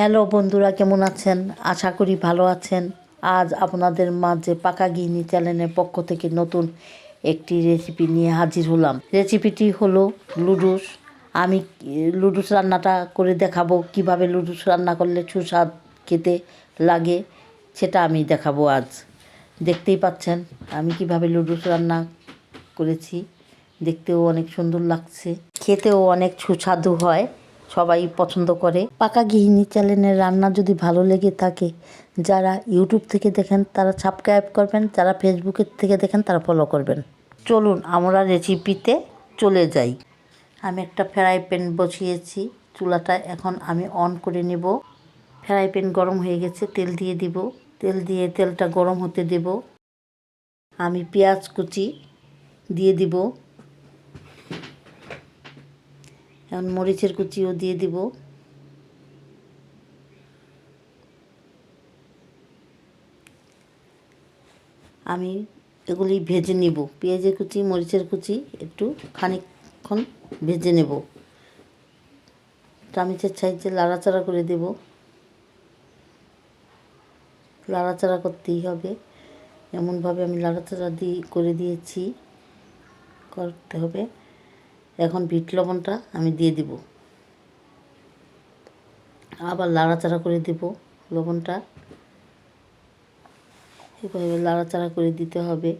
Hello বন্ধুরা, কেমন আছেন? আশা করি ভালো আছেন। আজ আপনাদের মাঝে পাকা গিনি চ্যানেলের পক্ষ থেকে নতুন একটি রেসিপি নিয়ে হাজির হলাম। রেসিপিটি হলো লুডুস। আমি লুডুস রান্নাটা করে দেখাবো, কীভাবে লুডুস রান্না করলে সুস্বাদ খেতে লাগে, সেটা আমি দেখাবো আজ। দেখতেই পাচ্ছেন, আমি কীভাবে লুডুস রান্না করেছি, দেখতেও অনেক সুন্দর লাগছে। খেতেও অনেক সুস্বাদু হয়। সবাই পছন্দ করে। পাকা গৃহিণী চ্যানেলের রান্না যদি ভালো লেগে থাকে, যারা ইউটিউব থেকে দেখেন তারা সাবস্ক্রাইব করবেন, যারা ফেসবুকের থেকে দেখেন তারা ফলো করবেন। চলুন আমরা রেসিপিতে চলে যাই। আমি একটা ফ্রাই প্যান বসিয়েছি, চুলাটা এখন আমি অন করে নেব। ফ্রাই প্যান গরম হয়ে গেছে, তেল দিয়ে দিব। তেল দিয়ে তেলটা গরম হতে দেব। আমি পেঁয়াজ কুচি দিয়ে দিব। এখন মরিচের কুচিও দিয়ে দিব। আমি এগুলি ভেজে নেব। পেঁয়াজের কুচি, মরিচের কুচি একটু খানিকক্ষণ ভেজে নেব। চামিচের সাইজে লাড়াচাড়া করে দেব। লাড়াচাড়া করতেই হবে। এমনভাবে আমি লাড়াচাড়া দিয়ে করে দিয়েছি। করতে হবে। এখন বিট লবণটা আমি দিয়ে দিব। আবার লাড়াচাড়া করে দিব লবণটা। এভাবে লাড়াচাড়া করে দিতে হবে।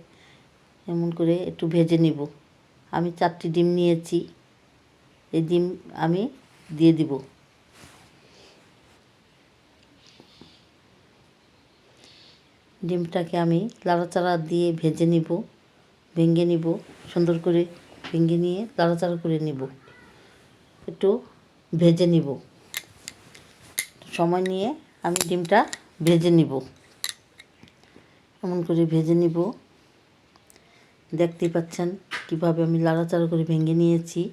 এমন করে একটু ভেজে নিব। আমি চারটি ডিম নিয়েছি। এই ডিম আমি দিয়ে দিব। ডিমটাকে আমি লাড়াচাড়া দিয়ে ভেজে নিব, ভেঙে নিব, সুন্দর করে ভেঙে নিয়ে লাড়াচাড়া করে নিব। একটু ভেজে নিব। সময় নিয়ে আমি ডিমটা ভেজে নিব। এমন করে ভেজে নিব। দেখতেই পাচ্ছেন কীভাবে আমি লাড়াচাড়া করে ভেঙে নিয়েছি।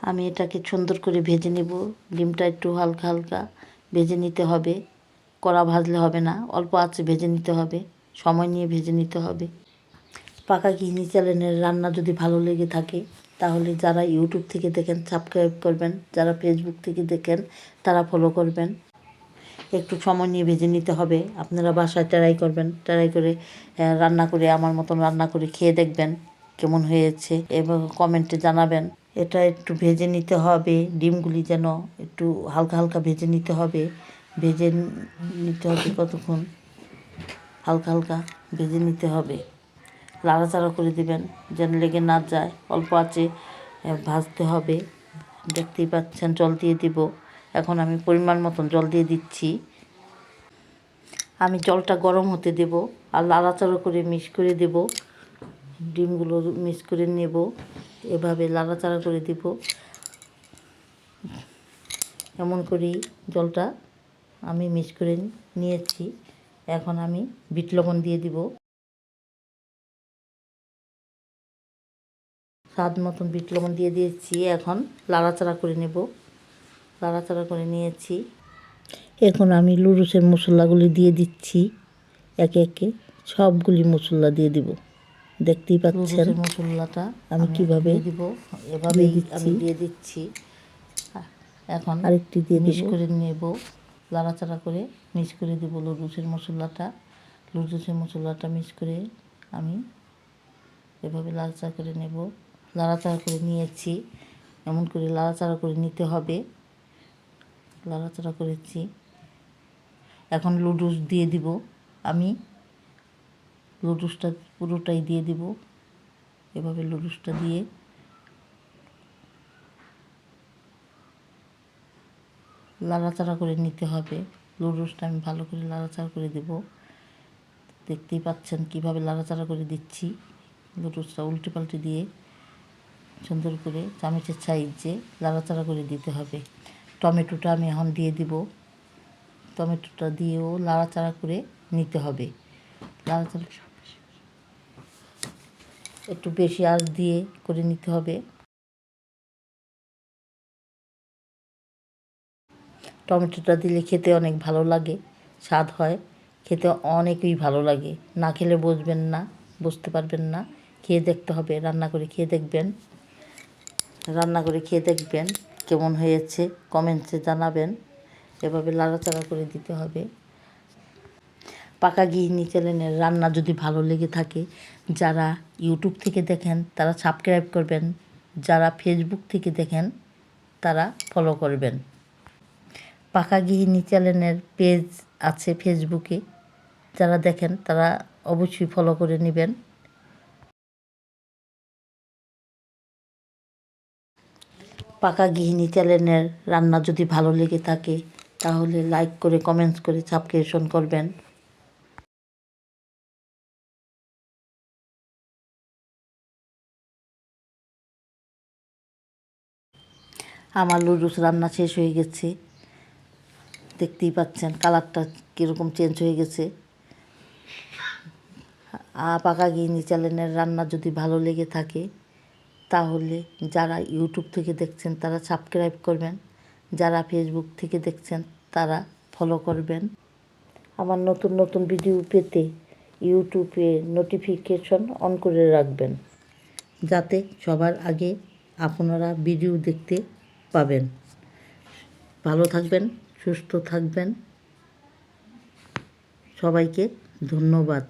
আমি এটাকে সুন্দর করে ভেজে নেব। ডিমটা একটু হালকা হালকা ভেজে নিতে হবে। কড়া ভাজলে হবে না, অল্প আছে ভেজে নিতে হবে। সময় নিয়ে ভেজে নিতে হবে। পাকা গৃহিণী চ্যানেলের রান্না যদি ভালো লেগে থাকে, তাহলে যারা ইউটিউব থেকে দেখেন সাবস্ক্রাইব করবেন। যারা ফেসবুক থেকে দেখেন, তারা ফলো করবেন। একটু সময় নিয়ে ভেজে নিতে হবে। আপনারা বাসায় ট্রাই করবেন। ট্রাই করে রান্না করে, আমার মতন রান্না করে খেয়ে দেখবেন কেমন হয়েছে এবং কমেন্টে জানাবেন। এটা একটু ভেজে নিতে হবে। ডিমগুলি যেন একটু হালকা হালকা ভেজে নিতে হবে। ভেজে নিতে হবে কতক্ষণ? হালকা হালকা ভেজে নিতে হবে। লাড়াচাড়া করে দিবেন, যেন লেগে না যায়। অল্প আছে ভাজতে হবে। দেখতেই পাচ্ছেন, জল দিয়ে দিব। এখন আমি পরিমাণ মতন জল দিয়ে দিচ্ছি। আমি জলটা গরম হতে দেব আর লাড়াচাড়া করে মিক্স করে দেব। ডিমগুলো মিক্স করে নেব। এভাবে লাড়াচাড়া করে দিব। এমন করেই জলটা আমি মিক্স করে নিয়েছি। এখন আমি বিট লবণ দিয়ে দিব। স্বাদ মতন বিট লবণ দিয়ে দিয়েছি। এখন লাড়াচাড়া করে নেব। লাড়াচাড়া করে নিয়েছি। এখন আমি লুডুসের মশলাগুলি দিয়ে দিচ্ছি একে একে। সবগুলি মশলা দিয়ে দিব। দেখতেই পাচ্ছেন? মশলাটা আমি কীভাবে দিব। এভাবে আমি দিয়ে দিচ্ছি। এখন আরেকটি দিয়ে মিক্স করে নেব। লাড়াচাড়া করে মিক্স করে দেবো লুডুসের মশলাটা। লুডুসের মশলাটা মিক্স করে আমি এভাবে লাড়াচাড়া করে নেব। লাড়াচাড়া করে নিয়েছি। এমন করে লাড়াচাড়া করে নিতে হবে। লাড়াচাড়া করেছি। এখন লুডুস দিয়ে দিব আমি। লুডুসটা পুরোটাই দিয়ে দিব। এভাবে লুডুসটা দিয়ে। লাড়াচাড়া করে নিতে হবে। লুডুসটা আমি ভালো করে লাড়াচাড়া করে দেব। দেখতেই পাচ্ছেন কীভাবে লাড়াচাড়া করে দিচ্ছি। লুডুসটা উল্টে পাল্টে দিয়ে সুন্দর করে চামচের সাইজে লাড়াচাড়া করে দিতে হবে। টমেটোটা আমি এখন দিয়ে দিব। টমেটোটা দিয়েও লাড়াচাড়া করে নিতে হবে। লাড়াচাড়া একটু বেশি আঁচ দিয়ে করে নিতে হবে। টমেটোটা দিলে খেতে অনেক ভালো লাগে, স্বাদ হয়। খেতে অনেকই ভালো লাগে। না খেলে বুঝবেন না, বুঝতে পারবেন না। খেয়ে দেখতে হবে, রান্না করে খেয়ে দেখবেন। রান্না করে খেয়ে দেখবেন কেমন হয়েছে, কমেন্টসে জানাবেন। এভাবে লাড়াচাড়া করে দিতে হবে। পাকা গৃহিণী চ্যানেলের রান্না যদি ভালো লেগে থাকে, যারা ইউটিউব থেকে দেখেন তারা সাবস্ক্রাইব করবেন, যারা ফেসবুক থেকে দেখেন তারা ফলো করবেন। পাকা গৃহিণী চ্যানেলের পেজ আছে ফেসবুকে যারা দেখেন তারা অবশ্যই ফলো করে নেবেন। পাকা গৃহিণী চ্যানেলের রান্না যদি ভালো লেগে থাকে, তাহলে লাইক করে কমেন্টস করে সাবস্ক্রিপশন করবেন। আমার লুডুস রান্না শেষ হয়ে গেছে। দেখতেই পাচ্ছেন কালারটা কীরকম চেঞ্জ হয়ে গেছে। পাকা গৃহিণী চ্যানেলের রান্না যদি ভালো লেগে থাকে তাহলে যারা ইউটিউব থেকে দেখছেন, তারা সাবস্ক্রাইব করবেন। যারা ফেসবুক থেকে দেখছেন, তারা ফলো করবেন। আমার নতুন নতুন ভিডিও পেতে ইউটিউবে নোটিফিকেশন অন করে রাখবেন। যাতে সবার আগে আপনারা ভিডিও দেখতে পাবেন। ভালো থাকবেন, সুস্থ থাকবেন। সবাইকে ধন্যবাদ।